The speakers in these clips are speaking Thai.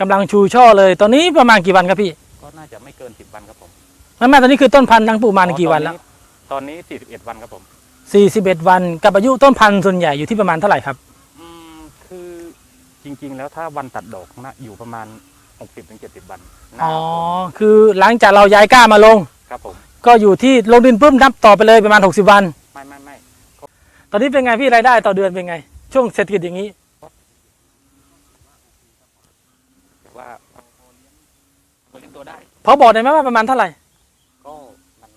กำลังชูช่อเลย ตอนนี้ประมาณกี่วันครับพี่ก็น่าจะไม่เกินสิบวันครับผมไม่ไม่ตอนนี้คือต้นพันธุ์ทั้งปลูกมากี่วันแล้ว ตอนนี้สี่สิบเอ็ดวันครับผม41วัน กับอายุต้นพันธุ์ส่วนใหญ่อยู่ที่ประมาณเท่าไหร่ครับอืมคือจริง ๆ แล้วถ้าวันตัดดอกนะอยู่ประมาณหกสิบถึงเจ็ดสิบวันหน้าอ๋อผมคือหลังจากเราย้ายก้ามาลง ครับผม ก็อยู่ที่ลงดินปุ๊บนับต่อไปเลยประมาณ60วัน ไม่ไม่ไม่ตอนนี้เป็นไงพี่รายได้ต่อเดือนเป็นไง ช่วงเศรษฐกิจอย่างนี้ ถือว่าเลี้ยงตัวได้ พอบอกได้ไหมว่าประมาณเท่าไหร่ ก็มัน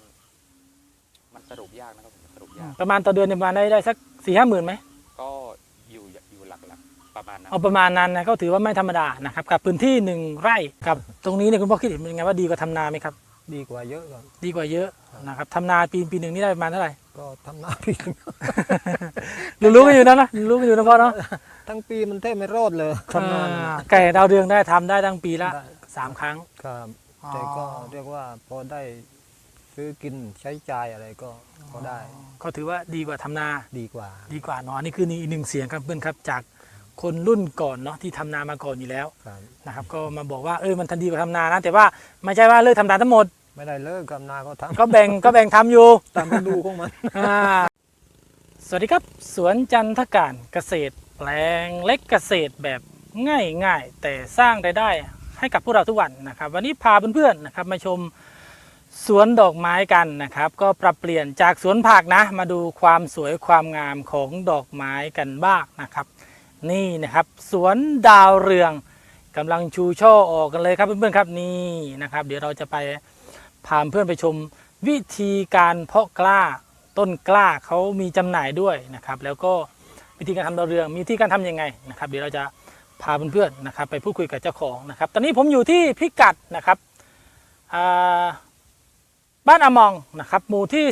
มันสรุปยากนะครับผมสรุปยาก ประมาณต่อเดือนเนี่ยประมาณได้ได้สักสี่ห้าหมื่นไหมก็อยู่อยู่หลักๆประมาณนั้น เอาประมาณนั้นนะก็ถือว่าไม่ธรรมดานะครับกับพื้นที่หนึ่งไร่กับ ตรงนี้เนี่ยคุณพ่อคิดเห็นเป็นไงว่าดีกว่าทำนาไหมครับ ดีกว่าเยอะครับ ดีกว่าเยอะนะครับทำนาปีปีหนึ่งนี่ได้ประมาณเท่าไหร่ ก็ทำหน้าปีหนึ่ง รู้รู้กันอยู่นะนะรู้กันอยู่นะพ่อเนาะทั้งปีมันแทบไม่รอดเลยทำนานอ่าไก่ดาวเรืองได้ทำได้ตั้งปีละได้ สามครั้ง ครับอ๋อ แต่ก็เรียกว่าพอได้ซื้อกินใช้จ่ายอะไรก็ก็ได้ ก็ถือว่าดีกว่าทำนาดีกว่า ดีกว่าเนาะอันนี่คืออีกหนึ่งเสียงครับเพื่อนครับจากคนรุ่นก่อนเนาะที่ทำนามาก่อนอยู่แล้วครับนะครับ ก็มาบอกว่าเออมันทันดีกว่าทำนานะแต่ว่าไม่ใช่ว่าเลิกทำนาทั้งหมด ไม่ได้เลิกกับนาก็ทก็แบ่งก็แบ่งทำอยู่ำตามฤดูของมันอ่าสวัสดีครับ สวนจันทการเกษตร แปลงเล็กเกษตรแบบง่ายๆแต่สร้างรายได้ ให้กับพวกเราทุกวันนะครับ วันนี้พาเพื่อนๆนะครับมาชมสวนดอกไม้กันนะครับ ก็ปรับเปลี่ยนจากสวนผักนะ มาดูความสวยความงามของดอกไม้กันบ้างนะครับ นี่นะครับ สวนดาวเรืองกำลังชูช่อออกกันเลยครับเพื่อนๆครับนี่นะครับ เดี๋ยวเราจะไปพาเพื่อนไปชมวิธีการเพาะกล้าต้นกล้าเขามีจำหน่ายด้วยนะครับ แล้วก็วิธีการทำดาวเรืองมีวิธีการทำยังไงนะครับ เดี๋ยวเราจะ พาเพื่อนๆนะครับไปพูดคุยกับเจ้าของนะครับ ตอนนี้ผมอยู่ที่พิกัดนะครับบ้านอมองนะครับหมู่ที่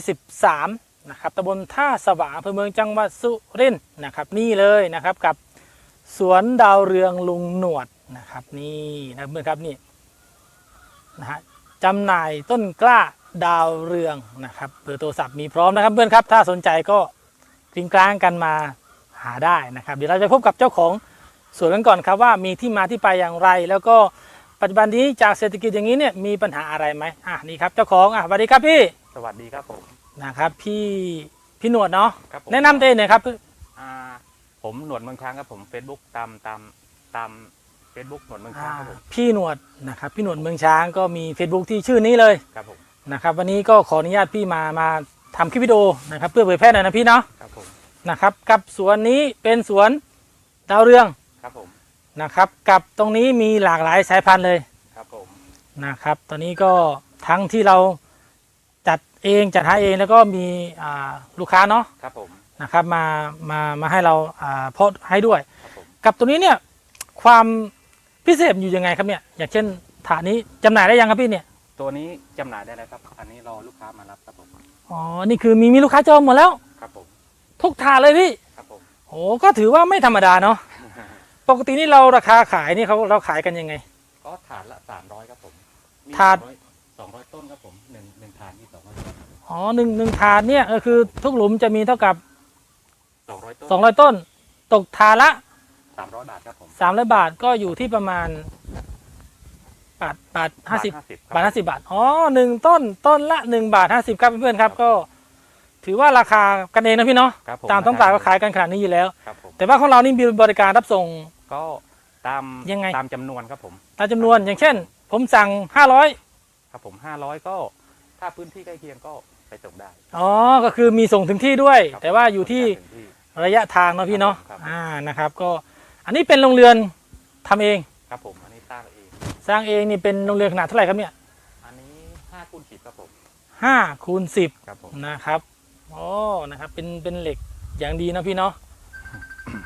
13นะครับตำบลท่าสว่างอำเภอเมืองจังหวัดสุรินทร์นะครับนี่เลยนะครับกับสวนดาวเรืองลุงหนวดนะครับนี่นะเพื่อนครับนี่นะฮะจำหน่ายต้นกล้าดาวเรืองนะครับเบอร์โทรศัพท์มีพร้อมนะครับเพื่อนครับ ถ้าสนใจก็กริ้งกลางกันมาหาได้นะครับ เดี๋ยวเราจะพบกับเจ้าของ สวนกันก่อนครับว่ามีที่มาที่ไปอย่างไร แล้วก็ปัจจุบันนี้จากเศรษฐกิจอย่างนี้เนี่ยมีปัญหาอะไรไหมอะนี่ครับเจ้าของอะสวัสดีครับพี่สวัสดีครับผมนะครับ พี่พี่หนวดเนาะครับผมแนะนำตัวเองหน่อยครับอ่าผมหนวดเมืองช้างครับผม Facebook ตามตามตาม Facebook หนวดเมืองช้างครับผมพี่หนวดนะครับพี่หนวดเมืองช้างก็มี Facebook ที่ชื่อนี้เลยครับผมนะครับ วันนี้ก็ขออนุญาตพี่มามาทำคลิปวิดีโอนะครับ เพื่อเผยแพร่หน่อยนะพี่เนาะครับผมนะครับกับสวนนี้เป็นสวนดาวเรือง ครับผมนะครับกับตรงนี้มีหลากหลายสายพันธุ์เลยครับผมนะครับ ตอนนี้ก็ทั้งที่เราจัดเองจัดหาเองแล้วก็มีอ่าลูกค้าเนาะครับผมนะครับมามามาให้เราอ่าเพาะให้ด้วยครับผมกับตัวนี้เนี่ยความพิเศษอยู่ยังไงครับเนี่ยอย่างเช่นถาดนี้จำหน่ายได้ยังครับพี่เนี่ย ตัวนี้จำหน่ายได้แล้วครับ อันนี้รอลูกค้ามารับครับผมอ๋อนี่คือมีมีลูกค้าจองหมดแล้วครับผมทุกถาดเลยพี่ครับผมโอ้ก็ถือว่าไม่ธรรมดาเนาะ ปกตินี่เราราคาขายนี่เขาเราขายกันยังไง ก็ถาดละสามร้อยครับผมมีถาด สองร้อยต้นครับผมหนึ่งหนึ่งถาดมีสองร้อยอ๋อหนึ่งหนึ่งถาดเนี่ยก็คือทุกหลุมจะมีเท่ากับสองร้อยต้น200ต้น ตกถาดละสามร้อยบาทครับผม300บาทก็อยู่ที่ประมาณบาทบาทห้าสิบห้าสิบบาทห้าสิบาทอ๋อหนึ่งต้นต้นละหนึ่งบาทห้าสิบครับเพื่อนๆครับ ก็ ถือว่าราคากันเองนะพี่เนาะครับผมตามท้องตลาดก็ขายกันขนาดนี้อยู่แล้ว ครับผมแต่ว่าของเรานี่มีบริการรับส่ง ก็ตามยังไง ตามจำนวนครับผม ตามจำนวนอย่างเช่น ผมสั่ง 500ครับผมห้าร้อยก็ถ้าพื้นที่ใกล้เคียงก็ไปส่งได้ อ๋อก็คือมีส่งถึงที่ด้วย ครับแต่ว่าอยู่ที่ถึงที่ ระยะทางเนาะพี่เนาะครับ อ่านะครับ ก็อันนี้เป็นโรงเรือนทำเองครับผม อันนี้สร้างเอง สร้างเองนี่เป็นโรงเรือนขนาดเท่าไหร่ครับเนี่ยอันนี้ห้าคูณสิบครับผมห้าคูณสิบครับผมนะครับโอ้นะครับเป็นเป็นเหล็กอย่างดีนะพี่เนาะ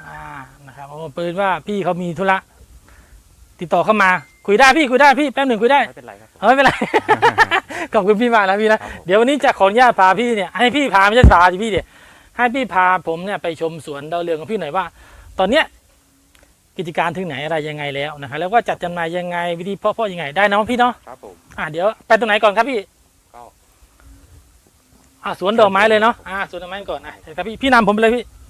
อ่านะครับโอ้เปิดว่าพี่เขามีธุระติดต่อเข้ามา คุยได้พี่คุยได้พี่แป๊บหนึ่งคุยได้ไม่เป็นไรครับผม เอาไม่เป็นไร ขอบคุณพี่มากนะพี่นะครับผม เดี๋ยววันนี้จะขออนุญาตพาพี่เนี่ยให้พี่พาไม่ใช่พาสิพี่เดี๋ยวให้พี่พาผมเนี่ยไปชมสวนดาวเรืองของพี่หน่อยว่า ตอนเนี้ยกิจการถึงไหนอะไรยังไงแล้วนะครับแล้วก็จัดจำหน่ายยังไงวิธีเพาะเพาะยังไงได้เนาะพี่เนาะครับผม อ่าเดี๋ยวไปตรงไหนก่อนครับพี่ก็ อ่าสวนดอกไม้เลยเนาะอ่าสวนดอกไม้ก่อนอะเชิญครับพี่พี่นำผมไปเลยพี่ขออนุญาต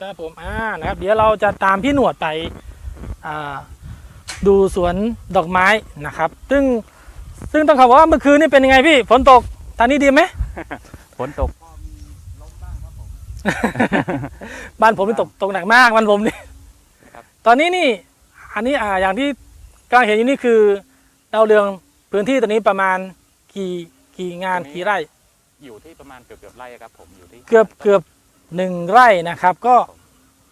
ครับครับผมอ่านะครับ เดี๋ยวเราจะตามพี่หนวดไปอ่าดูสวนดอกไม้นะครับ ซึ่งซึ่งต้องขอบอกว่าเมื่อคืนนี่เป็นยังไงพี่ฝนตกตอนนี้ดีไหมฝนตกบ้านผมนี่ตกตกหนักมากบ้านผมนี่ครับตอนนี้นี่ อันนี้อ่าอย่างที่กำลังเห็นอยู่นี่คือดาวเรืองพื้นที่ตอนนี้ประมาณกี่กี่งานกี่ไร่ อยู่ที่ประมาณเกือบเกือบไร่ครับผมอยู่ที่เกือบเกือบ หนึ่งไร่นะครับ ก็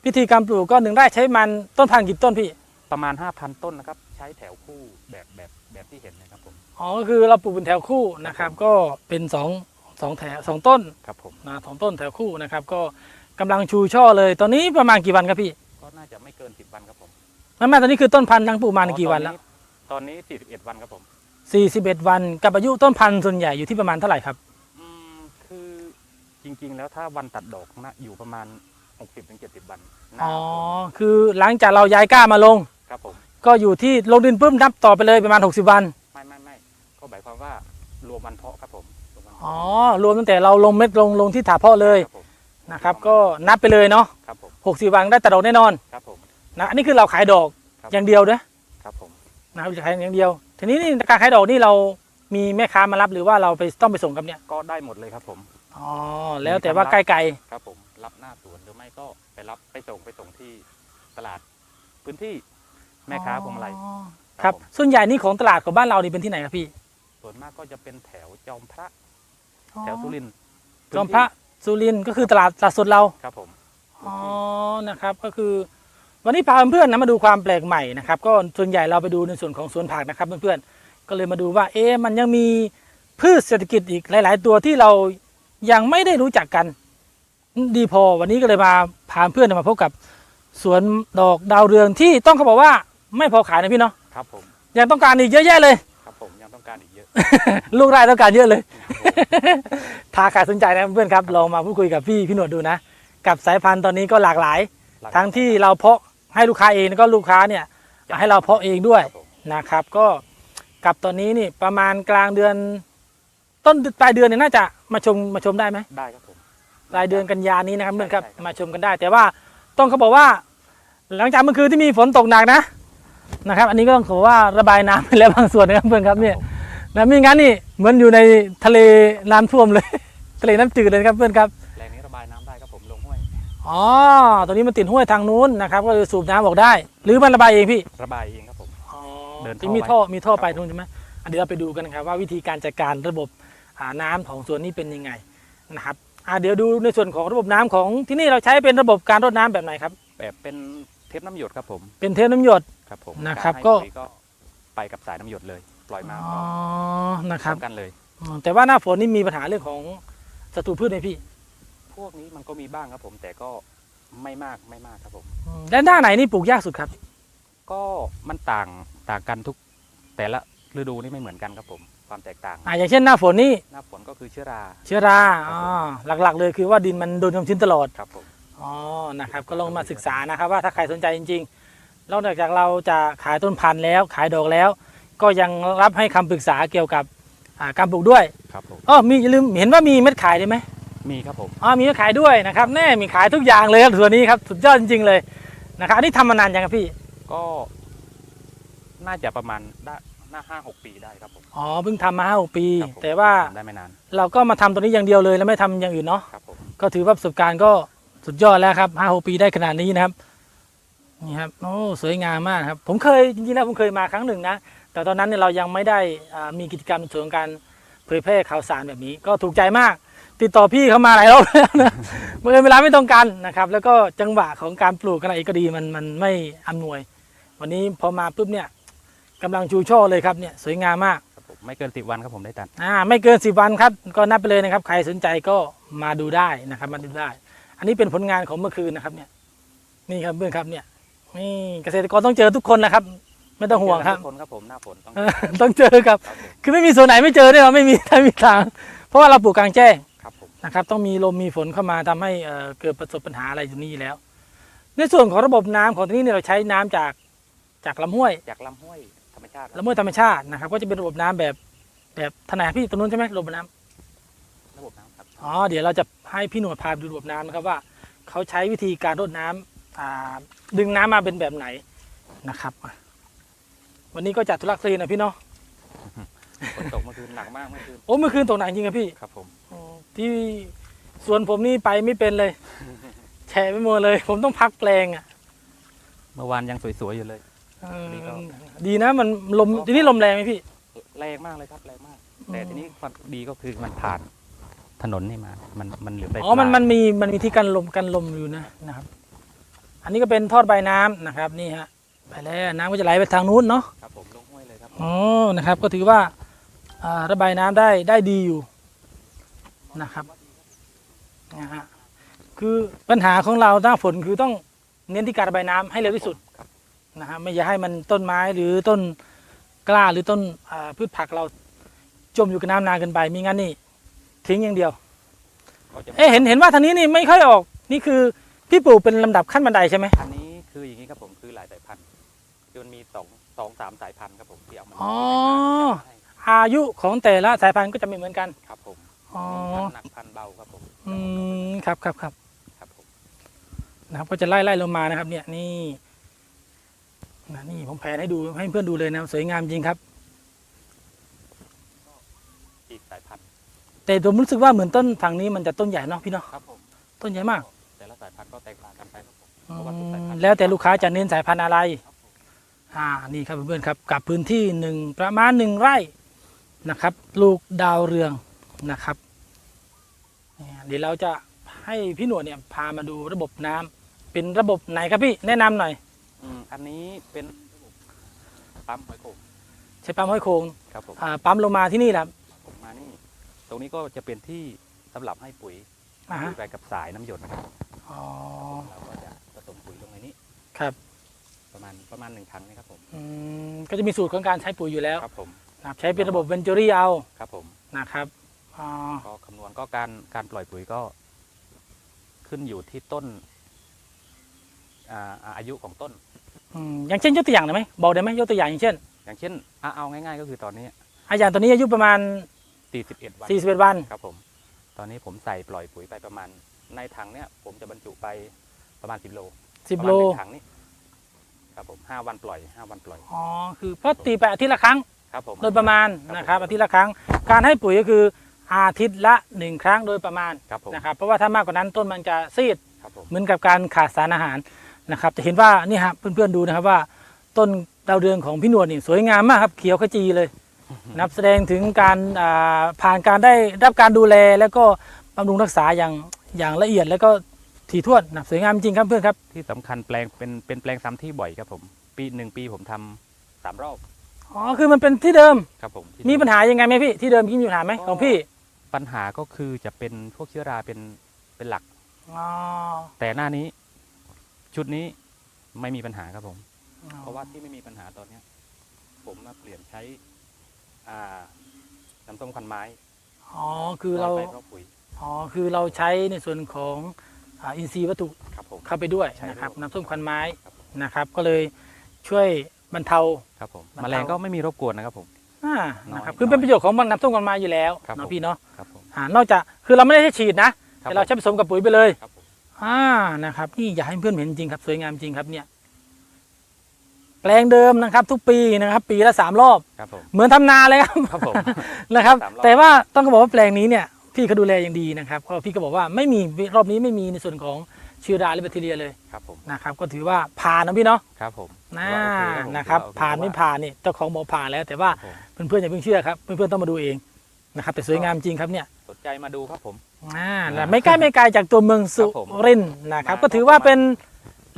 พิธีการปลูกก็หนึ่งไร่ใช้มันต้นพันธุ์กี่ต้นพี่ประมาณ 5,000 ต้นนะครับ ใช้แถวคู่แบบแบบแบบที่เห็นนะครับผมอ๋อก็คือเราปลูกเป็นแถวคู่นะครับ ก็เป็นสองสองแถวสองต้นครับผมนะสองต้นแถวคู่นะครับ ก็กำลังชูช่อเลย ตอนนี้ประมาณกี่วันครับพี่ก็น่าจะไม่เกิน 10 วันครับผมไม่ไม่ตอนนี้คือต้นพันธุ์ทั้งปลูกมากี่วันแล้วตอนนี้ 41 วันครับผม41 วันกับอายุต้นพันธุ์ส่วนใหญ่อยู่ที่ประมาณเท่าไหร่ครับอืมคือ จริง ๆ แล้วถ้าวันตัดดอกนะอยู่ประมาณ 60-70 วันหน้าอ๋อฝนคือหลังจากเราย้ายก้ามาลง ครับผม ก็อยู่ที่ลงดินปุ๊บนับต่อไปเลยประมาณ 60 วัน ไม่ไม่ไม่ก็หมายความว่ารวมวันเพาะครับผมรวมวันเพาะอ๋อ รวมตั้งแต่เราลงเม็ดลงลงที่ถาเพาะเลยครับผมนะครับ ก็นับไปเลยเนาะครับผม60 วันได้ตัดดอกแน่นอนครับผม นะอันนี้คือเราขายดอกครับ อย่างเดียวนะครับผมนะครับขายอย่างเดียว ทีนี้นี่การขายดอกนี่เรามีแม่ค้ามารับหรือว่าเราไปต้องไปส่งครับเนี่ย ก็ได้หมดเลยครับผม อ๋อแล้วแต่ว่าใกล้ครับผมรับหน้าสวนหรือไม่ก็ไปรับไปส่งไปส่งที่ตลาดพื้นที่ๆแม่ค้าพวงมาลัยอ๋อครับผมส่วนใหญ่นี่ของตลาดของบ้านเรานี่เป็นที่ไหนครับพี่ ส่วนมากก็จะเป็นแถวจอมพระ แถวสุรินทร์จอมพระสุรินทร์ก็คือตลาดตลาดสดเราครับผมอ๋อนะครับก็คือ วันนี้พาเพื่อนๆนะมาดูความแปลกใหม่นะครับ ก็ส่วนใหญ่เราไปดูในส่วนของสวนผักนะครับเพื่อนๆก็เลยมาดูว่า เอ๊ะมันยังมีพืชเศรษฐกิจอีกหลาย ๆ ตัวที่เรา ยังไม่ได้รู้จักกัน ดีพอวันนี้ก็เลยมาพาเพื่อนมาพบกับสวนดอกดาวเรืองที่ต้องเขาบอกว่าไม่พอขายนะพี่เนาะครับผมยังต้องการอีกเยอะแยะเลย ครับผมยังต้องการอีกเยอะ ลูกไร่ต้องการเยอะเลยถ้าใครสนใจนะเพื่อนๆครับลองมาพูดคุยกับพี่พี่หนวดดูนะ กับสายพันธุ์ตอนนี้ก็หลากหลาย ทั้งที่เราเพาะให้ลูกค้าเองแล้วก็ลูกค้าเนี่ยให้เราเพาะเองด้วยครับผมนะครับ ก็กับตอนนี้นี่ประมาณกลางเดือน ต้นปลายเดือนเนี่ยน่าจะมาชมมาชมได้ไหมได้ครับผมปลายเดือนกันยานี้นะครับใช่เพื่อนครับใช่ครับมาชมกันได้ แต่ว่าต้องเขาบอกว่า หลังจากเมื่อคืนที่มีฝนตกหนักนะนะครับ อันนี้ก็ต้องขอว่าระบายน้ำไปแล้วบางส่วนนะครับเพื่อนครับเนี่ยนะไม่งั้นนี่เหมือนอยู่ในทะเลน้ำท่วมเลย ทะเลน้ำจืดเลยนะครับเพื่อนครับแหล่งนี้ระบายน้ำได้ครับผมลงห้วยอ๋อตอนนี้มันติดห้วยทางนู้นนะครับ ก็เลยสูบน้ำออกได้ หรือมันระบายเองพี่ ระบายเองครับผมอ๋อเดินท่อที่มีท่อไว้มีท่อไปครับตรงใช่ไหมอันนี้เราไปดูกันนะครับว่าวิธีการจัดการระบบ อ่าน้ำของสวนนี้เป็นยังไงนะครับอ่าเดี๋ยวดูในส่วนของระบบน้ำของที่นี่เราใช้เป็นระบบการรดน้ำแบบไหนครับ แบบเป็นเทปน้ำหยดครับผมเป็นเทปน้ำหยดครับผมนะครับารให้ก็ปุ๋ยก็ไปกับสายน้ำหยดเลย ปล่อยมาอ๋อพนะครับร้อมกันเลยอ๋อแต่ว่าหน้าฝนนี่มีปัญหาเรื่องของศัตรูพืชไหมพี่ พวกนี้มันก็มีบ้างครับผม แต่ก็ไม่มากไม่มากครับผมอืมและหน้าไหนนี่ปลูกยากสุดครับ ก็มันต่างต่างกันทุกแต่ละฤดูนี่ไม่เหมือนกันครับผม ความแตกต่าง อ่าอย่างเช่นหน้าฝนนี่หน้าฝนก็คือเชื้อรา เชื้อราครับอ๋อผมหลักๆ เลยคือว่าดินมันโดนความชื้นตลอดครับผมอ๋อนะครับก็ลองมาศึกษานะครับว่าถ้าใครสนใจจริงๆนอกจากเราจะขายต้นพันธุ์แล้วขายดอกแล้ว ก็ยังรับให้คำปรึกษาเกี่ยวกับอ่าการปลูกด้วยครับผมอ๋อมีอย่าลืมเห็นว่ามีเม็ดขายได้ไหมมีครับผมอ๋อมีเม็ดขายด้วยนะครับแน่มีขายทุกอย่างเลยครับส่วนนี้ครับสุดยอดจริงๆเลยนะครับอันนี้ทำมานานยังครับพี่ ก็น่าจะประมาณได้ น่าห้าหกปีได้ครับผม อ๋อเพิ่งทำมาห้าหกปี ครับผมแต่ว่าทำได้ไม่นานเราก็มาทำตัวนี้อย่างเดียวเลยแล้วไม่ทำอย่างอื่นเนาะครับผมก็ถือว่าประสบการณ์ก็สุดยอดแล้วครับห้าหกปีได้ขนาดนี้นะครับนี่ครับโอ้สวยงามมากครับ ผมเคยจริงๆแล้วผมเคยมาครั้งหนึ่งนะ แต่ตอนนั้นเนี่ยเรายังไม่ได้อ่ามีกิจกรรมในส่วนของการเผยแพร่ข่าวสารแบบนี้ ก็ถูกใจมาก ติดต่อพี่เขามาหลายรอบแล้วนะ เมื่อเวลาไม่ตรงกันนะครับ แล้วก็จังหวะของการปลูกอะไรก็ดีมันมันไม่อำนวย วันนี้พอมาปุ๊บเนี่ย กำลังชูช่อเลยครับเนี่ยสวยงามมากครับผมไม่เกินสิบวันครับผมได้ตัด อ่าไม่เกินสิบวันครับก็นับไปเลยนะครับ ใครสนใจก็มาดูได้นะครับมาดูได้ อันนี้เป็นผลงานของเมื่อคืนนะครับเนี่ยนี่ครับเพื่อนครับเนี่ยนี่เกษตรกรต้องเจอทุกคนนะครับ ไม่ต้องห่วงครับ ทุกคนครับผมหน้าฝนต้องเออต้องเจอครับ ครับผมคือไม่มีส่วนไหนไม่เจอแน่นอนไม่มีไม่มีทาง เพราะว่าเราปลูกกลางแจ้ง ครับผมนะครับต้องมีลมมีฝนเข้ามาทำให้เอ่อเกิดประสบปัญหาอะไรตรงนี้อยู่แล้ว ในส่วนของระบบน้ำของที่นี่เนี่ยเราใช้น้ำจากจากลำห้วย จากลำห้วยธรรม ชาติครับลำห้วยธรรมชาตินะครับ ก็จะเป็นระบบน้ำแบบแบบถนายพี่ตรงนู้นใช่ไหมระบบน้ำ ระบบน้ำครับอ๋อเดี๋ยวเราจะให้พี่หนวดพาไปดูระบบน้ำนะครับว่าเขาใช้วิธีการรดน้ำอ่าดึงน้ำมาเป็นแบบไหนนะครับอะวันนี้ก็จัดทุลักทุเลหนะพี่เนาะฝนตกเมื่อคืนหนักมากเมื่อคืนโอ้เมื่อคืนตกหนักจริงครับพี่ครับผมอ๋อที่สวนผมนี่ไปไม่เป็นเลย แฉะไปหมดเลย ผมต้องพักแปลงอะเมื่อวานยังสวยๆอยู่เลย เออนี่ก็ ดีนะมันลมที่นี่ลมแรงไหมพี่ แรงมากเลยครับแรงมาก แต่อืมทีนี้ความดีก็คือมันผ่านถนนนี่มา มันมันเหลือไปอ๋อ มันปลายมันมีมันมีที่กันลมกันลมอยู่นะนะครับ อันนี้ก็เป็นทอดใบน้ำนะครับ นี่ฮะไปแล้วน้ำก็จะไหลไปทางนู้นเนาะครับผมลงห้วยเลยครับอ๋อนะครับ ก็ถือว่าอ่าระบายน้ำได้ได้ดีอยู่นะครับนะฮะคือปัญหาของเราหน้าฝนคือต้องเน้นที่การระบายน้ำให้เร็วที่สุดครับ นะฮะไม่อย่าให้มันต้นไม้หรือต้นกล้าหรือต้นอ่าพืชผักเราจมอยู่กับน้ำนานเกินไปมีงั้นนี่ทิ้งอย่างเดียวก็จะเอ๊ะเห็นเห็นว่าทางนี้นี่ไม่ค่อยออกนี่คือพี่ปลูกเป็นลำดับขั้นบันไดใช่ไหมอันนี้คืออย่างนี้ครับผมคือหลายสายพันธุ์คือมันมีสองสองสามสายพันธุ์ครับผมที่เอามันอ๋อให้อายุของแต่ละสายพันธุ์ก็จะไม่เหมือนกันครับผมอ๋อพันธุ์หนักพันธุ์เบาครับผมอืมครับครับครับครับผมนะครับก็จะไล่ไล่ลงมานะครับ เนี่ยนี่ นะนี่ผมแผนให้ดูให้เพื่อนดูเลยนะ สวยงามจริงครับอีกสายพันธุ์แต่ผมรู้สึกว่าเหมือนต้นฝั่งนี้มันจะต้นใหญ่เนาะพี่เนาะครับผมต้นใหญ่มาก แต่ละสายพันธุ์ก็แตกต่างกันไปครับผมอืเพราะว่าทุกสายพันมธุ์แล้วแต่ลูกค้าจะเน้นสายพันธุ์อะไร ครับผมอ่า นี่ครับเพื่อนๆครับ กับพื้นที่หนึ่งประมาณหนึ่งไร่นะครับ ลูกดาวเรืองนะครับเนี่ยเดี๋ยวเราจะให้พี่หนวดเนี่ยพามาดูระบบน้ำเป็นระบบไหนครับพี่แนะนำหน่อย อืมอันนี้เป็นปั๊มหอยโข่งใช้ปั๊มห้อยโค้งครับผมอ่าปั๊มลงมาที่นี่แหละครับผมมานี่ ตรงนี้ก็จะเป็นที่สำหรับให้ปุ๋ยอ่าฮะปุ๋ยไปกับสายน้ำหยดนะครับอ๋อเราก็จะผสมปุ๋ยลงในนี้ ครับประมาณประมาณหนึ่งถังนะครับผมอืมก็จะมีสูตรของการใช้ปุ๋ยอยู่แล้วครับผมนะครับใช้เป็นระบบเวนจูรี่เอาครับผม นะครับอ๋อก็คำนวณก็การการปล่อยปุ๋ยก็ ขึ้นอยู่ที่ต้น อ่าอ่าอายุของต้น อืมอย่างเช่นยกตัวอย่างได้ไหมบอกได้ไหมยกตัวอย่างอย่างเช่นอย่างเช่นอะเอาง่ายๆ ก็คือตอนนี้ อาอย่างตัวนี้อายุประมาณ 41 วัน41วัน ครับผม ตอนนี้ผมใส่ปล่อยปุ๋ยไปประมาณ ในถังเนี้ยผมจะบรรจุไปประมาณ 10 โล10ประโลมาณหนึ่งถังนี้ครับผมห้าวันปล่อยห้าวันปล่อย อ๋อคือเพราะตีไปอาทิตย์ละครั้ง ครับผม โดยประมาณครับนะครับ ผมอาทิตย์ละครั้ง การให้ปุ๋ยก็คืออาทิตย์ละหนึ่งครั้งโดยประมาณครับผม นะครับเพราะว่าถ้ามากกว่านั้นต้นมันจะซีด ครับผม เหมือนกับการขาดสารอาหาร นะครับจะเห็นว่านี่ฮะเพื่อนๆดูนะครับว่าต้นดาวเรืองของพี่หนวดนี่สวยงามมากครับเขียวขจีเลยนะครับแสดงถึงการอ่าผ่านการได้รับการดูแลแล้วก็บำรุงรักษาอย่างอย่างละเอียดแล้วก็ถี่ถ้วนนะสวยงามจริงครับเพื่อนครับ ที่สำคัญแปลงเป็นเป็นแปลงซ้ำที่บ่อยครับผม ปีหนึ่งปีผมทำสามรอบอ๋อคือมันเป็นที่เดิมครับผมที่มีปัญหายังไงไหมพี่ที่เดิมพี่มีปัญหาไหมของพี่ ปัญหาก็คือจะเป็นพวกเชื้อราเป็นเป็นหลักอ๋อแต่หน้านี้ ชุดนี้ไม่มีปัญหาครับผม เพราะว่าที่ไม่มีปัญหาตอนเนี้ย ผมมาเปลี่ยนใช้ อ่า น้ำส้มควันไม้อ๋อคือเรา ไปรอบปุ๋ย อ๋อ คือเราใช้ในส่วนของอ่าอินทรีย์วัตถุครับผม เข้าไปด้วยใช่นะครับครับน้ำส้มควันไม้ครับผมนะครับ ก็เลยช่วยบรรเทา ครับผมมันแมเอาลงก็ไม่มีรบกวนนะครับผม อ่าน้อยนะครับคือเป็นประโยชน์ของน้ำส้มควันไม้อยู่แล้วครับเนาะผม พี่เนาะครับผม อ่านอกจากคือเราไม่ได้ใช้ฉีดนะ ครับแต่เราผม ใช้ผสมกับปุ๋ยไปเลย ครับผม อ่านะครับ นี่อยากให้เพื่อนเห็นจริงครับ สวยงามจริงครับเนี่ย แปลงเดิมนะครับ ทุกปีนะครับ ปีละสามรอบ ครับผม เหมือนทำนาเลยครับ ครับผม นะครับ สามรอบ แต่ว่าต้องบอกว่าแปลงนี้เนี่ย พี่เขาดูแลอย่างดีนะครับก็พี่ก็บอกว่าไม่มีรอบนี้ไม่มีในส่วนของเชื้อราหรือแบคทีเรียเลยครับผม นะครับ ก็ถือว่าผ่านนะพี่เนาะครับผมน่าถือว่าโอเผมนะครับถือว่โอเผ่านไม่ผ่านนี่เจ้าของบอกผ่านแล้ว แต่ว่าครับผมเพื่อนๆอย่าเพิ่งเชื่อครับ เพื่อนๆต้องมาดูเองนะครับ แต่สวยงามจริงครับเนี่ยสน ใจมาดูครับผม อ่าและไม่ใกล้ไม่ไกลจากตัวเมืองสุครับผมรินทร์นะครับ มาก็ถือว่าเป็น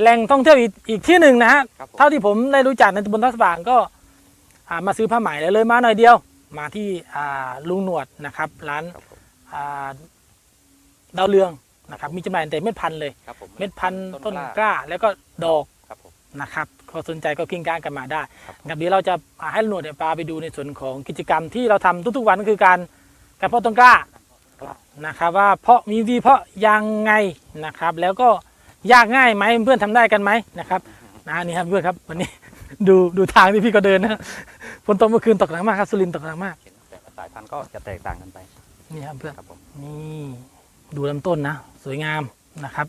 แหล่งท่องเที่ยวอีกอีกที่หนึ่งนะฮะครับผม เท่าที่ผมได้รู้จักในตำบลทัศบางก็อ่ามาซื้อผ้าไหมแล้วเลยมาหน่อยเดียว มาที่อ่าลุงหนวดนะครับ ร้านครับผมอ่าดาวเรืองนะครับ มีจำหน่ายแต่เม็ดพันธุ์เลย ครับผมเม็ดพันธุ์ต้นกล้ากล้าแล้วก็ดอก ครับผม นะครับก็สนใจก็กิ้งก้างกันมาได้ครับ นะครับเดี๋ยวเราจะอ่าให้ลุงหนวดเนี่ยพาไปดูในส่วนของกิจกรรมที่เราทำทุกๆวันก็คือการการเพาะต้นกล้า นะครับว่าเพาะมีวิธีเพาะยังไงนะครับ แล้วก็ยากง่ายไหมเพื่อนทำได้กันไหมนะครับนะนี่ครับเพื่อนครับวันนี้ดูดูทางที่พี่ก็เดินนะฝนตกเมื่อคืนตกหนักมากครับสุรินทร์ตกหนักมากเห็นแต่ละสายพันธุ์ก็จะแตกต่างกันไปนี่ครับเพื่อนครับผมนี่ดูลำต้นนะ สวยงามนะครับ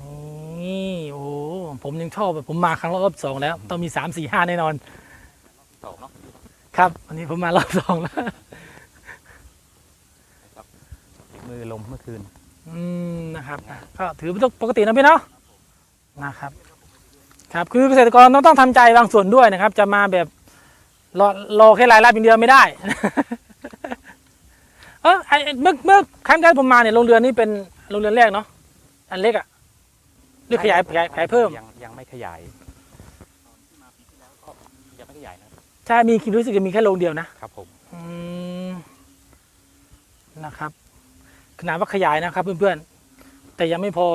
นี่นี่โอ้ผมยังชอบผมมาครั้งรอบสองแล้ว ต้องมีสามสี่ห้าแน่นอนสองเนาะ ครับ วันนี้ผมมารอบสองแล้วมือลมเมื่อคืน อืมนะครับอะก็ถือเป็นปกตินะพี่เนาะนะครับ ครับคือเกษตรกรต้องต้องทำใจบางส่วนด้วยนะครับ จะมาแบบรอรอแค่รายรับอย่างเดียวไม่ได้ เออไอเมื่อเมื่อครั้งแรกผมมาเนี่ยโรงเรือนนี่เป็นโรงเรือนแรกเนาะอันเล็กอะหรือขยายขยายขยายเพิ่ม ยังยังไม่ขยายก็ยังไม่ขยายนะครับ ใช่มีคิดรู้สึกจะมีแค่โรงเดียวนะครับผมอืมนะครับขนาดว่าขยายนะครับ เพื่อนๆ แต่ยังไม่พอ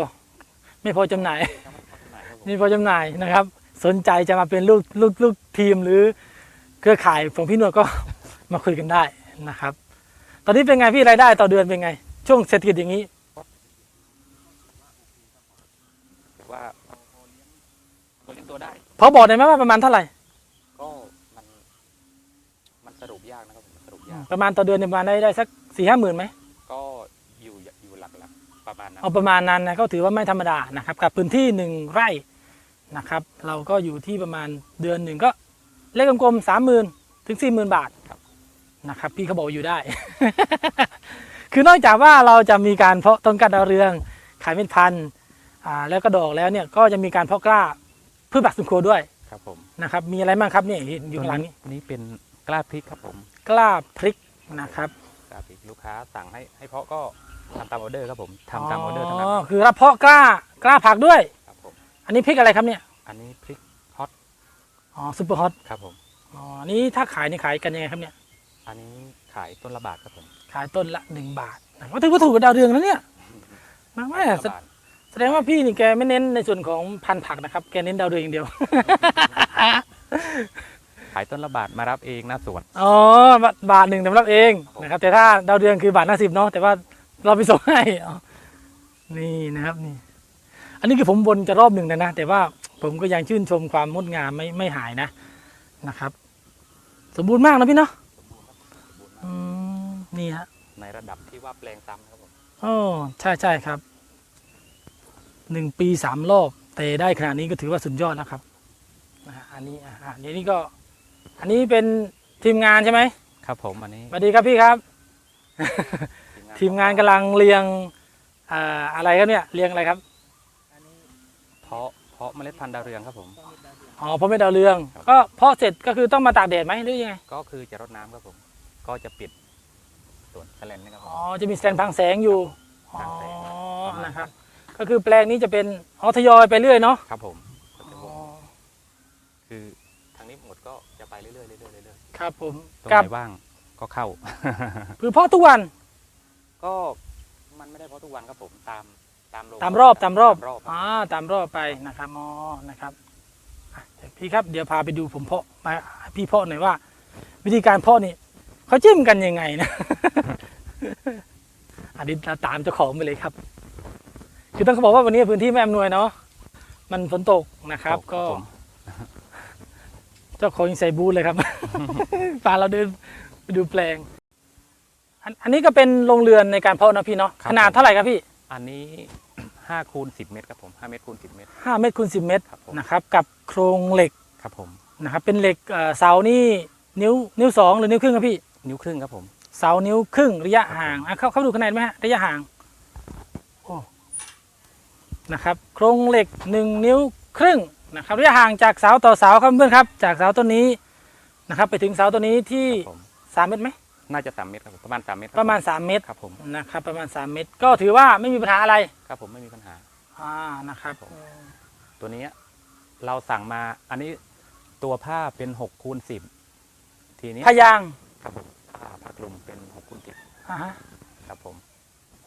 ไม่พอจำหน่ายยังไม่ขอจำหน่ายครับผมนี่พอจำหน่ายนะครับ สนใจจะมาเป็นลูกลูกลูกทีมหรือเครือข่ายของพี่หนวดก็มาคุยกันได้นะครับ ตอนนี้เป็นไงพี่รายได้ต่อเดือนเป็นไง ช่วงเศรษฐกิจอย่างนี้แต่ว่าพอเลี้ยงตัวได้พอบอกได้ไหมว่าประมาณเท่าไหร่ ก็มัน มันสรุปยาก นะครับผมสรุปยาก ประมาณต่อเดือนเนี่ยประมาณได้ได้สักสี่ห้าหมื่นไหมก็อยู่อยู่หลักๆประมาณนั้นเอาประมาณนั้นนะก็ถือว่าไม่ธรรมดานะครับกับพื้นที่หนึ่งไร่นะครับ เราก็อยู่ที่ประมาณเดือนหนึ่งก็เลขกลมๆสามหมื่นถึงสี่หมื่นบาทนะครับ พี่เขาบอกอยู่ได้ คือนอกจากว่าเราจะมีการเพาะต้นกล้าดาวเรือง ขายเป็นพันธุ์อ่าแล้วก็ดอกแล้วเนี่ยก็จะมีการเพาะกล้าพืชผักสวนครัวด้วยครับผมนะครับ มีอะไรบ้างครับเนี่ยเห็นอยู่ข้างหลังนี้ ตัวนี้เป็นกล้าพริกครับผม กล้าพริกนะครับกล้าพริกลูกค้าสั่งให้ให้เพาะก็ทำตามออเดอร์ครับผมทำตามออเดอร์เท่านั้นคือรับเพาะกล้ากล้าผักด้วย ครับผมอันนี้พริกอะไรครับเนี่ยอันนี้พริกฮอตอ๋อซุปเปอร์ฮอตครับผมอ๋ออันนี้ถ้าขายนี่ขายกันยังไงครับเนี่ย อันนี้ขายต้นละบาทครับผมขายต้นละหนึ่งบาทก็ถือว่าถูกกว่าดาวเรืองนะเนี่ยมากแม่ต้นละบาทแสดงว่าพี่นี่แกไม่เน้นในส่วนของพันธุ์ผักนะครับ แกเน้นดาวเรืองอย่างเดียว ขายต้นละบาทมารับเองหน้าสวน อ๋อบาทบาทหนึ่งสำหรับเองนะครับ แต่ถ้าดาวเรืองคือบาทห้าสิบเนาะแต่ว่าเราไปส่งให้อ๋อนี่นะครับนี่ อันนี้คือผมวนจะรอบหนึ่งนะนะ แต่ว่าผมก็ยังชื่นชมความงดงามไม่ไม่หายนะนะครับ สมบูรณ์มากนะพี่เนาะอืมนี่ฮะในระดับที่ว่าแปลงซ้ำครับผมโอ้ใช่ใช่ครับหนึ่งปีสามรอบ แต่ได้ขนาดนี้ก็ถือว่าสุดยอดนะครับนะฮะอันนี้อะอะอันนี้ก็ อันนี้เป็นทีมงานใช่ไหมครับผมอันนี้สวัสดีครับพี่ครับ ทีมงานกำลังเรียงอ่าอะไรครับเนี่ยเรียงอะไรครับเพาะเพาะเมล็ดพันธุ์ดาวเรืองครับผม อ๋อเพราะไม่ดาวเรือง ครับ ก็เพาะเสร็จก็คือต้องมาตากแดดไหมหรือยังไงก็คือจะรดน้ำครับผม ก็จะปิดส่วนแสลนนะครับผอ๋อม จะมีแสงพังแสงอยู่อ๋อพังแสงประมาณนะครับ ก็คือแปลงนี้จะเป็นอ๋อทยอยไปเรื่อยเนาะครับผม อ๋อคือ เรื่อยๆเรื่อยๆเรื่อยครับผมๆตรงกับไหนว่างก็เข้า คือเพาะทุกวัน ก็มันไม่ได้เพราะทุกวันครับผมตามตามโรงตามรอบตามรอบรอบครับอ่าตามรอบไปนะครับอ๋อนะครับอะเดี๋ยวพี่ครับเดี๋ยวพาไปดูผมเพาะมาให้พี่เพาะหน่อยว่า วิธีการเพาะนี่เขาจิ้มกันยังไงนะ อันนี้เราตามเจ้าของไปเลยครับ คือต้องเขาบอกว่าวันนี้พื้นที่ไม่อำนวยเนาะมันฝนตกนะครับ ก็ผม เจ้าของยังใส่บูทเลยครับ พาเราเดินไปดูแปลง อันอันนี้ก็เป็นโรงเรือนในการเพาะนะพี่เนาะขนาดเท่าไหร่ครับพี่อันนี้ห้าคูณสิบเมตรครับผมห้าเมตรคูณสิบเมตร ห้าเมตรคูณสิบเมตรครับผม นะครับ กับโครงเหล็กครับผม นะครับ เป็นเหล็กเอ่อเสานี่นิ้วนิ้วสองหรือนิ้วครึ่งครับพี่ นิ้วครึ่งครับผม เสานิ้วครึ่งระยะห่างอะเข้าเข้าดูคะแนนไหมฮะระยะห่างโอ้นะครับ โครงเหล็กหนึ่งนิ้วครึ่ง นะครับระยะห่างจากเสาต่อเสาครับเพื่อนครับจากเสาต้นนี้นะครับ ไปถึงเสาต้นนี้ที่ผมสามเมตรไหมน่าจะสามเมตรครับผมประมาณสามเมตรคบประมาณผสามเมตรครับผมนะครับประมาณสามเมตร ก็ถือว่าไม่มีปัญหาอะไรครับผมไม่มีปัญหา อ่านะครับผมตัวนี้เราสั่งมาอันนี้ตัวผ้าเป็นหกคูณสิบทีนี้พยางครับผมผ้าผ้ากลุ่มเป็นหกคูณสิบอ่าฮะครับผม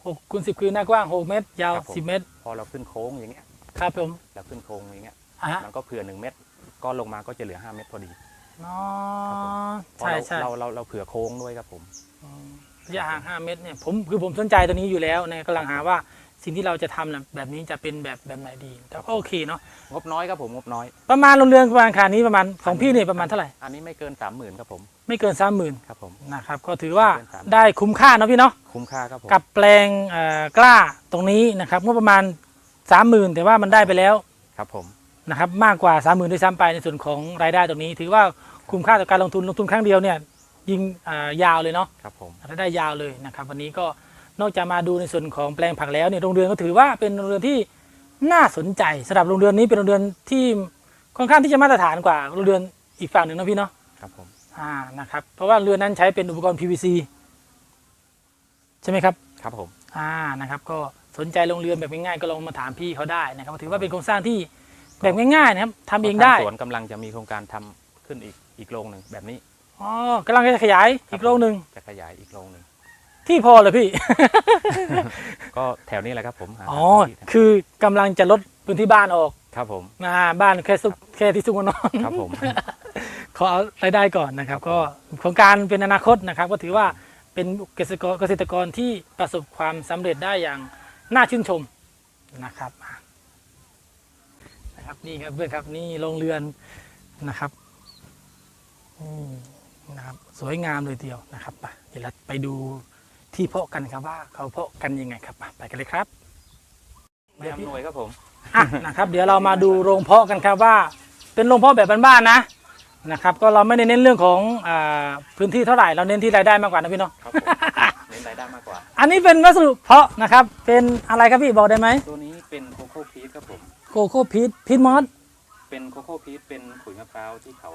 หกคูณสิบคือหน้ากว้างหกเมตร ยาวครับผม สิบเมตร พอเราขึ้นโค้งอย่างเงี้ยครับผมเราขึ้นโค้งอย่างเงี้ย อ่าฮะมันก็เผื่อหนึ่งเมตรก็ลงมาก็จะเหลือห้าเมตรพอดีอ๋อเพราะใช่เราใช่เราเราเราเผื่อโค้งด้วยครับผมอืมระยะห่างห้าเมตรเนี่ยผมคือผมสนใจตัวนี้อยู่แล้วนะกำลังหาว่าสิ่งที่เราจะทำน่ะแบบนี้จะเป็นแบบแบบไหนดีแต่ก็โอเคเนาะงบน้อยครับผมงบน้อยประมาณโรงเรือนประมาณขนาดนี้ประมาณของพี่เนี่ยประมาณเท่าไหร่อันนี้ไม่เกินสามหมื่นครับผมไม่เกินสามหมื่นครับผม นะครับก็ถือว่าไม่เกิน30,000 ได้คุ้มค่าเนาะพี่เนาะ คุ้มค่าครับผมกับแปลงเอ่อกล้าตรงนี้นะครับงบประมาณสามหมื่นแต่ว่ามันได้ไปแล้ว ครับผม นะครับมากกว่าสามหมื่นด้วยซ้ำไปในส่วนของรายได้ตรงนี้ ถือว่าคุ้มค่าต่อการลงทุนลงทุนครั้งเดียวเนี่ยยิงอ่ายาวเลยเนาะครับผมรายได้ยาวเลยนะครับ วันนี้ก็นอกจากมาดูในส่วนของแปลงผักแล้วเนี่ยโรงเรือนก็ถือว่าเป็นโรงเรือนที่น่าสนใจสำหรับโรงเรือนนี้เป็นโรงเรือนที่ค่อนข้างที่จะมาตรฐานกว่าโรงเรือนอีกฝั่งหนึ่งนะพี่เนาะครับผมอ่านะครับเพราะว่าเรือนนั้นใช้เป็นอุปกรณ์ PVC ใช่ไหมครับครับผมอ่านะครับก็สนใจลงเรือนแบบง่ายๆก็ลองมาถามพี่เขาได้นะครับถือว่าเป็นโครงสร้างที่ แบบง่ายๆนะครับทำเองได้ทาสวนกำลังจะมีโครงการทำขึ้นอีกอีกโรงหนึ่งแบบนี้อ๋อกำลังจะขยายอีกโรงหนึ่งจะขยายอีกโรงหนึ่งที่พอเลยพี่ ก็แถวนี้แหละครับผมหาอ๋อที่ทำคือกำลังจะลดพื้นที่บ้านออกครับผมอ่าบ้านแค่ซุกแค่ที่ซุกหัวนอนครับผมขอเอารายได้ก่อนนะครับ ก็โครงการเป็นอนาคตนะครับ ก็ถือว่าเป็นเกษตรกรเกษตรกรที่ประสบความสำเร็จได้อย่างน่าชื่นชมนะครับอะนะ ครับนี่ครับเพื่อนครับนี่โรงเรือนนะครับนี่นะครับ สวยงามเลยทีเดียวนะครับไปเดี๋ยวเราไปดูที่เพาะกันครับว่าเขาเพาะกันยังไงครับอะไปกันเลยครับไม่อำนวยครับผมอะนะครับ เดี๋ยวเรามาดูโรงเพาะกันครับว่า เป็นโรงเพาะแบบบ้านๆนะนะครับ ก็เราไม่ได้เน้นเรื่องของอาพื้นที่เท่าไหร่เราเน้นที่รายได้มากกว่านะพี่เนาะครับผมเน้นรายได้มากกว่า อันนี้เป็นวัสดุเพาะนะครับ เป็นอะไรครับพี่บอกได้ไหมตัวนี้เป็นโคโค่พีชครับผม โกโก้พีทพีทมอสเป็นโคโค่พีชเป็นขุยมะพร้าวที่เขา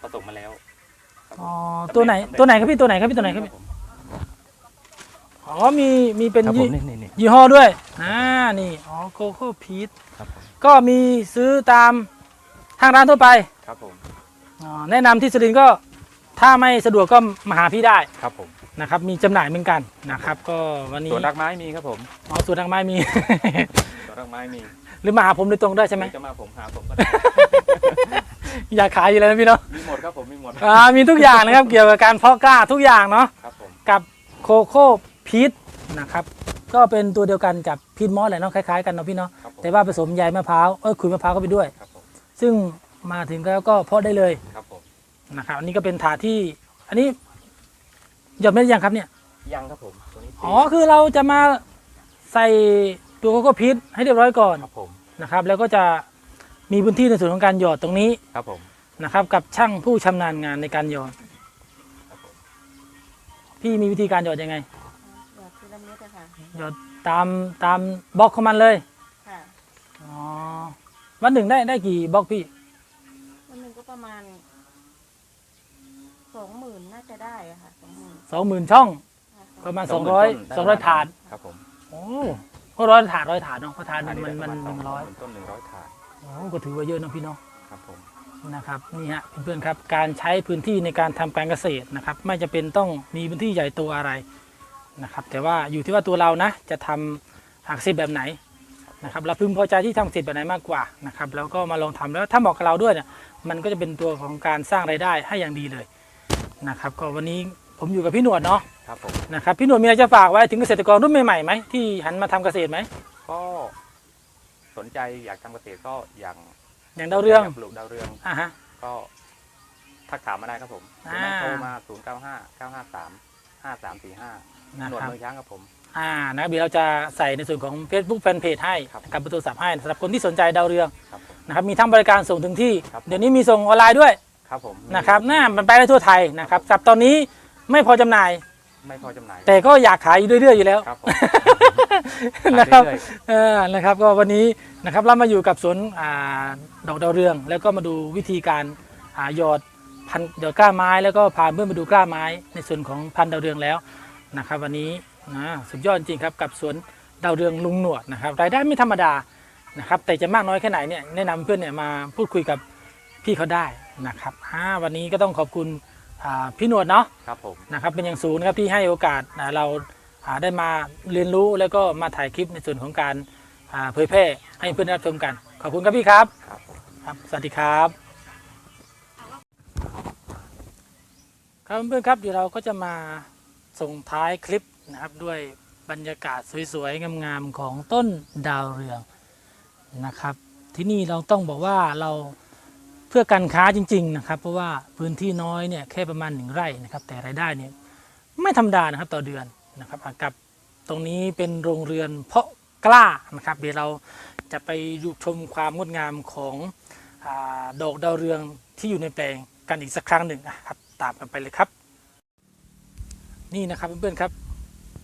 ผสมมาแล้วครับผมอ๋อตัวไหนตัวไหนครับพี่ตัวไหนครับพี่ตัวไหนครับพี่ผมอ๋อมีมีเป็นครับผยี่มนี่นี่นี่ยี่ห้อด้วยอ่านี่อ๋อโกโก้พีทครับผมก็มีซื้อตามทางร้านทั่วไปครับผมอ๋อแนะนำที่สุรินทร์ก็ถ้าไม่สะดวกก็มาหาพี่ได้ครับผมนะครับ มีจำหน่ายเหมือนกันนะครับ ก็วันนี้สวนรักไม้มีครับผมอ๋อสวนทางไม้มี สวนรักไม้มีห รือมาหาผมโดยตรงได้ใช่ไหมจะมาผมหาผมก็ได้ อยากขายอยู่แล้วนะพี่เนาะมีหมดครับผมมีหมดอ่ามีทุกอย่างนะครับ เกี่ยวกับการเพาะกล้าทุกอย่างเนาะครับผมกับโคโค่พีทนะครับ ก็เป็นตัวเดียวกันกับพีทมอสแหละเนาะคล้ายๆกันเนาะพี่เนาะครับผมแต่ว่าผสมใยมะพร้าวเออขุยมะพร้าวเข้าไปด้วย ครับผมซึ่งมาถึงแล้วก็เพาะได้เลยครับผมนะครับอันนี้ก็เป็นถาดที่ อันนี้หยอดเม็ดยังครับเนี่ย ยังครับผมตัวนี้อ๋อคือเราจะมาใส่ตัวโคโค่พีทให้เรียบร้อยก่อน ครับผม นะครับ แล้วก็จะมีพื้นที่ในส่วนของการหยอดตรงนี้ครับผมนะครับ กับช่างผู้ชำนาญงานในการหยอดครับผมพี่มีวิธีการหยอดยังไง หยอดทีละเม็ดอะค่ะหยอดตามตามบล็อกของมันเลยค่ะอ๋อวันหนึ่งได้ได้กี่บล็อกพี่ วันหนึ่งก็ประมาณสองหมื่นน่าจะได้อะค่ะสองหมื่นสองหมื่นช่องค่ะประมาณสองร้อยต้นได้สองร้อยถาด ครับผม โอ้ ก็ร้อยถาดร้อยถาดเนาะเพราะถาดหนึ่งมันมันหนึ่งร้อยต้นหนึ่งร้อยถาดโอ้ก็ถือว่าเยอะเนาะพี่เนาะครับผมนะครับนี่ฮะเพื่อนๆครับการใช้พื้นที่ในการทำการเกษตรนะครับ ไม่จะเป็นต้องมีพื้นที่ใหญ่โตอะไรนะครับ แต่ว่าอยู่ที่ว่าตัวเรานะจะทำหักเกษตรแบบไหนนะครับเราพึงพอใจที่ทำเกษตรแบบไหนมากกว่านะครับแล้วก็มาลองทำแล้วถ้าเหมาะกับเราด้วยเนี่ยมันก็จะเป็นตัวของการสร้างรายได้ให้อย่างดีเลยนะครับ ก็วันนี้ผมอยู่กับพี่หนวดเนาะ ครับผมนะครับพี่หนวดมีอะไรจะฝากไว้ถึงเกษตรกรรุ่นใหม่ๆไหมที่หันมาทำเกษตรไหมก็สนใจอยากทำเกษตรก็อย่างอย่างดาวเรืองยากปลูกดาวเรืองอะฮะก็ทักถามมาได้ครับผมหอ่ารือไม่โทรมา 0 9 5 9 5 3 5 3 4 5นะหนวดครับมือช้างครับผมอ่านะครับเดี๋ยวเราจะใส่ในส่วนของ Facebook Fanpage ให้ครับกับเบอร์โทรศัพท์ให้สำหรับคนที่สนใจดาวเรืองครับผมนะครับมีทั้งบริการส่งถึงที่ครับเดี๋ยวนี้มีส่งออนไลน์ด้วยครับผมนะครับน่ามันไปได้ทั่วไทยนะครับกับตอนนี้ไม่พอจำหน่าย ไม่พอจำหน่ายแต่ก็อยากขายอยู่เรื่อยๆอยู่แล้ว ครับผม นะครับ ขายเอยเออนะครับก็วันนี้นะครับเรามาอยู่กับสวนอ่าดอกดาวเรือง แล้วก็มาดูวิธีการอ่าหยอดพันธุ์หยอดกล้าไม้แล้วก็พาเพื่อนมาดูกล้าไม้ในส่วนของพันธุ์ดาวเรืองแล้วนะครับวันนี้นะสุดยอดจริงครับกับสวนดาวเรืองลุงหนวดนะครับรายได้ไม่ธรรมดานะครับแต่จะมากน้อยแค่ไหนเนี่ยแนะนำเพื่อนเนี่ยมาพูดคุยกับพี่เขาได้นะครับอ่าวันนี้ก็ต้องขอบคุณ อ่าพี่หนวดเนาะครับผม นะครับเป็นอย่างสูงนะครับที่ให้โอกาสอ่าเราอ่าได้มาเรียนรู้แล้วก็มาถ่ายคลิปในส่วนของการอ่าเผยแพร่ให้เพื่อนรับชมกัน ขอบคุณครับพี่ครับครับผมครับสวัสดีครับ ครับเพื่อนๆครับเดี๋ยวเราก็จะมาส่งท้ายคลิปนะครับด้วยบรรยากาศสวยๆงามๆของต้นดาวเรืองนะครับ ที่นี่เราต้องบอกว่าเราเพื่อการค้าจริงๆนะครับ เพราะว่าพื้นที่น้อยเนี่ยแค่ประมาณหนึ่งไร่นะครับ แต่รายได้เนี่ยไม่ธรรมดานะครับต่อเดือนนะครับกับตรงนี้เป็นโรงเรือนเพาะกล้านะครับเดี๋ยวเราจะไปดูชมความงดงามของอดอกดาวเรืองที่อยู่ในแปลงกันอีกสักครั้งหนึ่งนะครับตามกันไปเลยครับ นี่นะครับเพื่อนๆครับ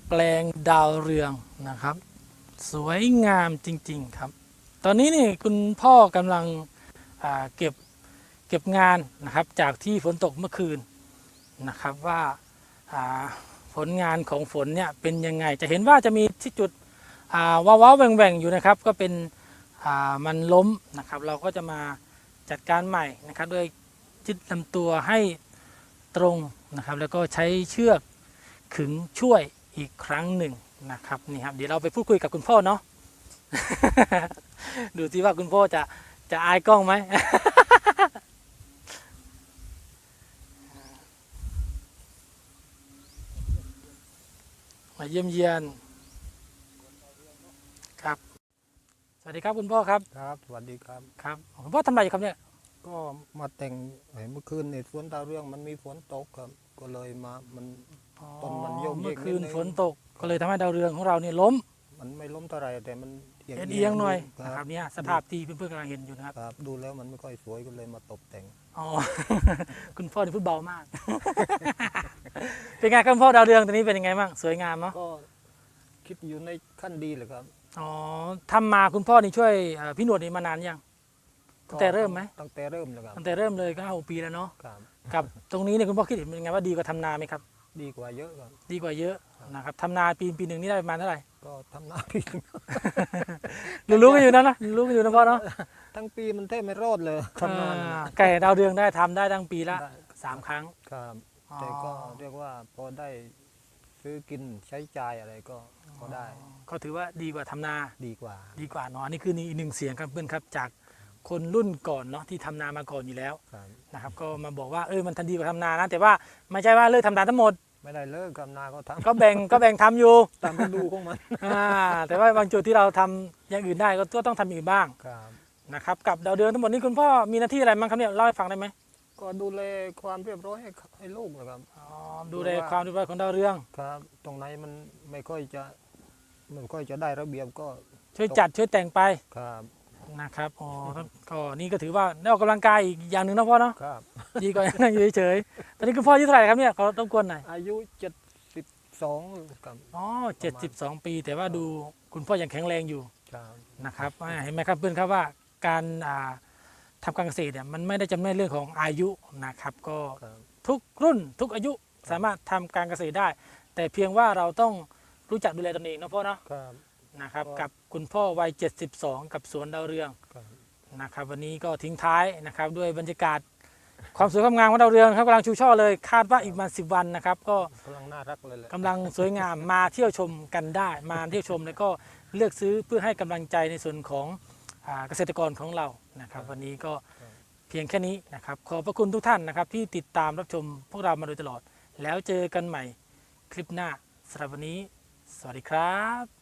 แปลงดาวเรืองนะครับ สวยงามจริงๆครับ ตอนนี้นี่คุณพ่อกำลังเก็บ เก็บงานนะครับจากที่ฝนตกเมื่อคืนนะครับว่าผลงานของฝนเนี่ยเป็นยังไง จะเห็นว่าจะมีที่จุดอ่าว้าวๆแหว่งๆอยู่นะครับ ก็เป็นมันล้มนะครับ เราก็จะมาจัดการใหม่นะครับโดยยึดลำตัวให้ตรงนะครับ แล้วก็ใช้เชือกขึงช่วยอีกครั้งหนึ่งนะครับนี่ครับเดี๋ยวเราไปพูดคุยกับคุณพ่อเนาะดูที่ว่าคุณพ่อจะจะอายกล้องไหม มาเยี่ยมเยียนครับ สวัสดีครับคุณพ่อครับครับสวัสดีครับ ครับคุณพ่อทำอะไรอยู่ครับเนี่ย ก็มาแต่งเห็นเมื่อคืนในสวนดาวเรื่องมันมีฝนตกครับ ก็เลยมามัน ต้นมันโยกเยกเมื่อคืนนิดนึงฝนตกก็เลยทำให้ดาวเรืองของเราเนี่ยล้มมันไม่ล้มเท่าไหรแต่มันเอียงเอียงๆหน่อยคนะครัรับบเนี่ยสภาพที่เพื่อนๆกำลังเห็นอยู่นะครับครับดูแล้วมันไม่ค่อยสวยก็เลยมาตกแต่ง อ๋อ คุณพ่อนี่พูดเบามาก เป็นไงครับคุณพ่อดาวเรืองตอนนี้เป็นยังไงบ้างสวยงามเนาะก็คิดอยู่ในขั้นดีเลยครับอ๋อทำมาคุณพ่อนี่ช่วยเอ่อพี่หนวดนี่มานานยัง ตั้งแต่เริ่มไหม ตั้งแต่เริ่มเลยครับตั้งแต่เริ่มเลยก็ห้าหกปีแล้วเนาะครับ กับตรงนี้เนี่ยคุณพ่อคิดเห็นเป็นยังไงว่าดีกว่าทำนาไหมครับ ดีกว่าเยอะครับ ดีกว่าเยอะนะครับทำนาปีปีหนึ่งนี่ได้ประมาณเท่าไหร่ ก็ทำหน้าที่รู้ๆกันอยู่นะนะรู้ๆกันอยู่นะพ่อเนาะทั้งปีมันแทบไม่รอดเลยทำงานอ่าไก่ดาวเรืองได้ทำได้ตั้งปีละได้ สามครั้ง ครับ อ๋อ แต่ก็เรียกว่าพอได้ซื้อกินใช้จ่ายอะไรก็ก็ได้ก็ถือว่าดีกว่าทำนา ดีกว่า ดีกว่าเนาะอันนี่คืออีกหนึ่งเสียงครับเพื่อนครับ จากคนรุ่นก่อนเนาะที่ทำนามาก่อนอยู่แล้วครับ นะครับ ก็มาบอกว่าเออมันทันดีกว่าทำนานะ แต่ว่าไม่ใช่ว่าเลิกทำนาทั้งหมด ไม่ได้เลิกกับนาก็ทก็แบ่งก็แบ่งทำอยู่ำตามฤดูของมันอ่าแต่ว่าบางจุดที่เราทำอย่างอื่นได้ก็ก็ต้องทำอย่างอื่นบ้างครับ นะครับกับดาวเดือนทั้งหมดนี้คุณพ่อมีหน้าที่อะไรบ้างครับเนี่ยเล่าให้ฟังได้ไหม ก็ดูแลความเรียบร้อยให้ให้ลูกนะครับ อ๋อดูแลความเรียบร้อยของดาวเรือง ครับ ตรงไหนมันไม่ค่อยจะไม่ค่อยจะได้ระเบียบก็ช่วยจัดช่วยแต่งไปครับนะครับอ๋อครับก็นี่ก็ถือว่าได้ออกกำลังกายอีกอย่างหนึ่งนะพ่อเนาะครับดีกว่านั่งอยู่เฉยๆตอนนี้คุณพ่ออายุเท่าไหร่ครับเนี่ยขอต้องกวนหน่อยอายุเจ็ดสิบสองครับอ๋อเจ็ดสิบสองปี แต่ว่าดูคุณพ่อยังแข็งแรงอยู่ครับนะครับอ่าเห็นไหมครับเพื่อนครับว่าการอ่า ทำการเกษตรเนี่ยมันไม่ได้จำแนกเรื่องของอายุนะครับก็ครับทุกรุ่นทุกอายุสามารถทำการเกษตรได้ แต่เพียงว่าเราต้องรู้จักดูแลตนเองเนาะพ่อเนาะครับ นะครับก็กับคุณพ่อวัย 72 กับสวนดาวเรืองครับนะครับวันนี้ก็ทิ้งท้ายนะครับด้วยบรรยากาศ ความสวยความงามของดาวเรืองครับกำลังชูช่อเลยคาดว่าอีกประมาณสิวันนะครับก็ กำลังน่ารักเลยแหละกำลังสวยงามมาเที่ยวชมกันได้ มาเที่ยวชมแล้วก็เลือกซื้อเพื่อให้กำลังใจในส่วนของอ่า เกษตรกรของเรานะครับ วันนี้ก็เพียงแค่นี้นะครับ ขอบพระคุณทุกท่านนะครับ ที่ติดตามรับชมพวกเรามาโดยตลอด แล้วเจอกันใหม่คลิปหน้าสำหรับวันนี้ สวัสดีครับ